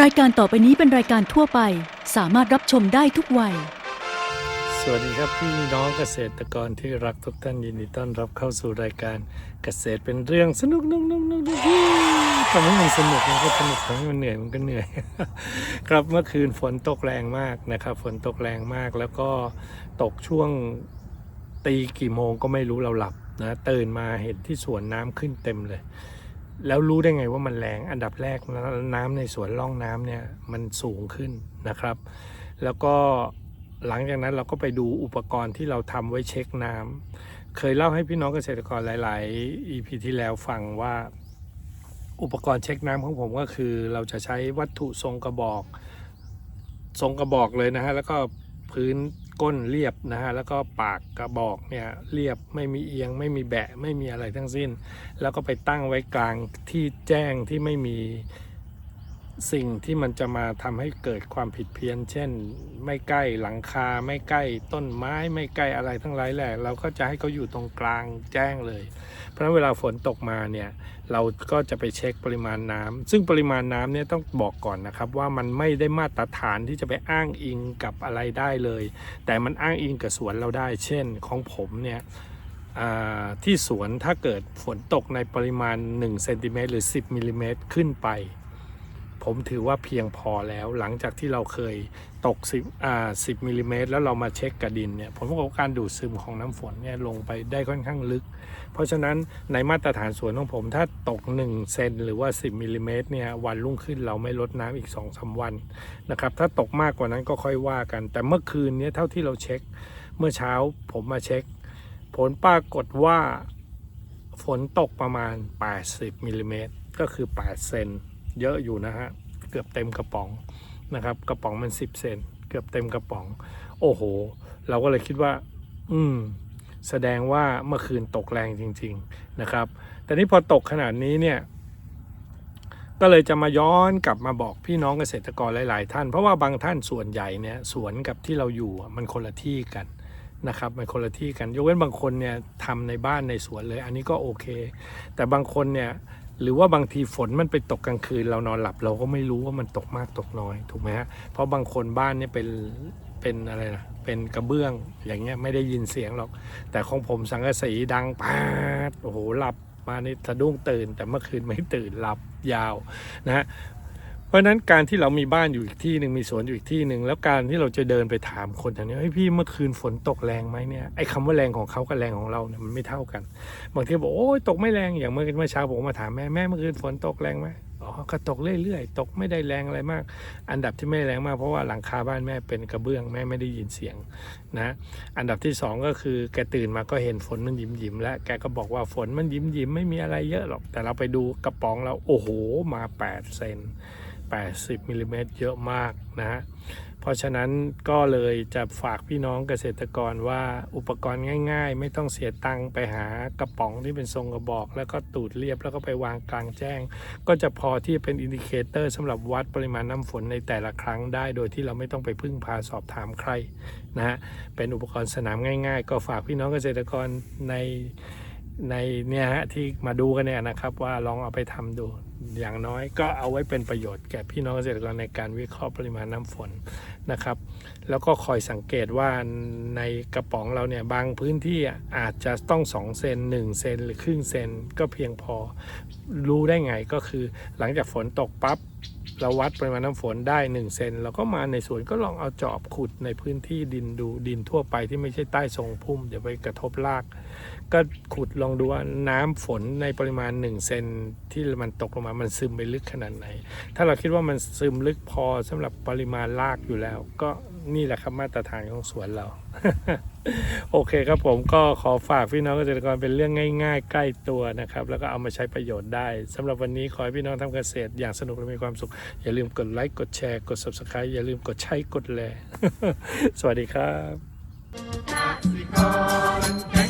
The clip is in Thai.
รายการต่อไปนี้เป็นรายการทั่วไป สามารถรับชมได้ทุกวัย สวัสดีครับพี่น้องเกษตรกรที่รักทุกท่านยินดีต้อนรับเข้าสู่รายการเกษตรเป็นเรื่องสนุกนุกนุกนุกนุกทำให้มันสนุกมันก็สนุกทำให้มันเหนื่อยมันก็เหนื่อย ครับเมื่อคืนฝนตกแรงมากนะครับ ฝนตกแรงมากแล้วก็ตกช่วงตีกี่โมงก็ไม่รู้เราหลับนะตื่นมาเห็นที่สวนน้ำขึ้นเต็มเลย แล้วรู้ได้ไงว่ามันแรงอันดับแรกน้ำในสวนร่องน้ำเนี่ยมันสูงขึ้นนะครับ แล้วก็หลังจากนั้นเราก็ไปดูอุปกรณ์ที่เราทำไว้เช็คน้ำเคยเล่าให้พี่น้องเกษตรกรหลาย ๆ EP ที่แล้วฟังว่า อุปกรณ์เช็คน้ำของผมก็คือ เราจะใช้วัตถุทรงกระบอก ทรงกระบอกเลยนะฮะแล้วก็พื้น ก้นเรียบนะฮะแล้วก็ปากกระบอกเนี่ยเรียบไม่มีเอียง ไม่มีแบะไม่มีอะไรทั้งสิ้น แล้วก็ไปตั้งไว้กลางที่แจ้งที่ไม่มีสิ่งที่มันจะมาทำให้เกิดความผิดเพี้ยน เช่น ไม่ใกล้หลังคา ไม่ใกล้ต้นไม้ ไม่ใกล้อะไรทั้งหลายแหละ เราก็จะให้เขาอยู่ตรงกลางแจ้งเลย เพราะฉะนั้นเวลาฝนตกมาเนี่ยเราก็จะไปเช็คปริมาณน้ำซึ่งปริมาณน้ำเนี่ยต้องบอกก่อนนะครับว่ามันไม่ได้มาตรฐานที่จะไปอ้างอิงกับอะไรได้เลย แต่มันอ้างอิงกับสวนเราได้ เช่นของผมเนี่ยที่สวนถ้าเกิดฝนตกในปริมาณ1เซนติเมตรหรือ 10มิลลิเมตรขึ้นไป ผมถือว่าเพียงพอแล้วหลังจากที่เราเคยตก 10อ่า10มิลลิเมตรแล้วเรามาเช็คกระดินเนี่ยผมว่าการดูดซึมของน้ำฝนเนี่ยลงไปได้ค่อนข้างลึก เพราะฉะนั้นในมาตรฐานสวนของผมถ้าตก 1 เซนหรือว่า 10มิลลิเมตรเนี่ยวันรุ่งขึ้นเราไม่ลดน้ำอีก2-3วันนะครับถ้าตกมากกว่านั้นก็ค่อยว่ากัน แต่เมื่อคืนเนี้เท่าที่เราเช็ค เมื่อเช้าผมมาเช็ค ผลปรากฏว่าฝนตกประมาณ 80มิลลิเมตรก็คือ 8 เซน เยอะอยู่นะฮะ เกือบเต็มกระป๋องนะครับ กระป๋องมัน 10 เซน เกือบเต็มกระป๋อง โอ้โห เราก็เลยคิดว่า อืม แสดงว่าเมื่อคืนตกแรงจริง ๆนะครับ แต่นี่พอตกขนาดนี้เนี่ย ก็เลยจะมาย้อนกลับมาบอกพี่น้องเกษตรกรหลาย ๆ ท่าน เพราะว่าบางท่านส่วนใหญ่เนี่ยสวนกับที่เราอยู่มันคนละที่กันนะครับมันคนละที่กันยกเว้นบางคนเนี่ยทำในบ้านในสวนเลย อันนี้ก็โอเค แต่บางคนเนี่ย หรือว่าบางทีฝนมันไปตกกลางคืนเรานอนหลับ เราก็ไม่รู้ว่ามันตกมากตกน้อยถูกไหมฮะเพราะบางคนบ้านเนี่ยเป็นเป็นอะไรนะเป็นกระเบื้องอย่างเงี้ยไม่ได้ยินเสียงหรอก แต่ของผมสังกะสีดังปาดโอ้โหหลับมานี่สะดุ้งตื่น แต่เมื่อคืนไม่ตื่นหลับยาวนะฮะ ราะฉะนั้นการที่เรามีบ้านอยู่อีกที่หนึ่งมีสวนอยู่อีกที่หนึ่งแล้วการที่เราจะเดินไปถามคนแถวนี้เฮ้ยพี่เมื่อคืนฝนตกแรงไหมเนี่ยไอ้คำว่าแรงของเขากับแรงของเราเนี่ยมันไม่เท่ากันบางทีบอกโอ้ยตกไม่แรงอย่างเมื่อเมื่อเช้าผมมาถามแม่แม่เมื่อคืนฝนตกแรงไหมอ๋อก็ตกเรื่อยๆ ตกไม่ได้แรงอะไรมาก อันดับที่ไม่แรงมากเพราะว่าหลังคาบ้านแม่เป็นกระเบื้องแม่ไม่ได้ยินเสียงนะอันดับที่สองก็คือแกตื่นมาก็เห็นฝนมันยิ้มยิ้มแล้วแกก็บอกว่าฝนมันยิ้มยิ้มไม่มีอะไรเยอะหรอก แต่เราไปดูกระป๋องเราโอ้โหมา8เซน 80มิลลิเมตรเยอะมากนะฮะ เพราะฉะนั้นก็เลยจะฝากพี่น้องเกษตรกรว่าอุปกรณ์ง่าย ๆ ไม่ต้องเสียตังค์ไปหากระป๋องที่เป็นทรงกระบอก แล้วก็ตูดเรียบแล้วก็ไปวางกลางแจ้ง ก็จะพอที่เป็นอินดิเคเตอร์สำหรับวัดปริมาณน้ำฝนในแต่ละครั้งได้ โดยที่เราไม่ต้องไปพึ่งพาสอบถามใครนะฮะ เป็นอุปกรณ์สนามง่าย ๆ ก็ฝากพี่น้องเกษตรกรในในเนี่ยฮะที่มาดูกันเนี่ยนะครับว่าลองเอาไปทำดู อย่างน้อยก็เอาไว้เป็นประโยชน์แก่พี่น้องเกษตรกรในการวิเคราะห์ปริมาณน้ำฝนนะครับ แล้วก็คอยสังเกตว่าในกระป๋องเราเนี่ยบางพื้นที่อาจจะต้อง 2 เซน1 เซนหรือครึ่งเซนก็เพียงพอรู้ได้ไงก็คือหลังจากฝนตกปั๊บเราวัดปริมาณน้ำฝนได้ 1 เซนเราก็มาในสวนก็ลองเอาจอบขุดในพื้นที่ดินดูดินทั่วไปที่ไม่ใช่ใต้ทรงพุ่มเดี๋ยวไปกระทบราก ก็ขุดลองดูว่าน้ำฝนในปริมาณ 1 เซนที่มันตกลงมามันซึมไปลึกขนาดไหน ถ้าเราคิดว่ามันซึมลึกพอสำหรับปริมาณรากอยู่แล้ว ก็นี่แหละครับมาตรฐานของสวนเรา โอเคครับผมก็ขอฝากพี่น้องเกษตรกรเป็นเรื่องง่าย ๆ ใกล้ตัวนะครับ แล้วก็เอามาใช้ประโยชน์ได้สำหรับวันนี้ขอให้พี่น้องทำเกษตรอย่างสนุกและมีความสุข อย่าลืมกดไลค์กดแชร์กด subscribe อย่าลืมกดใช้กดแล สวัสดีครับ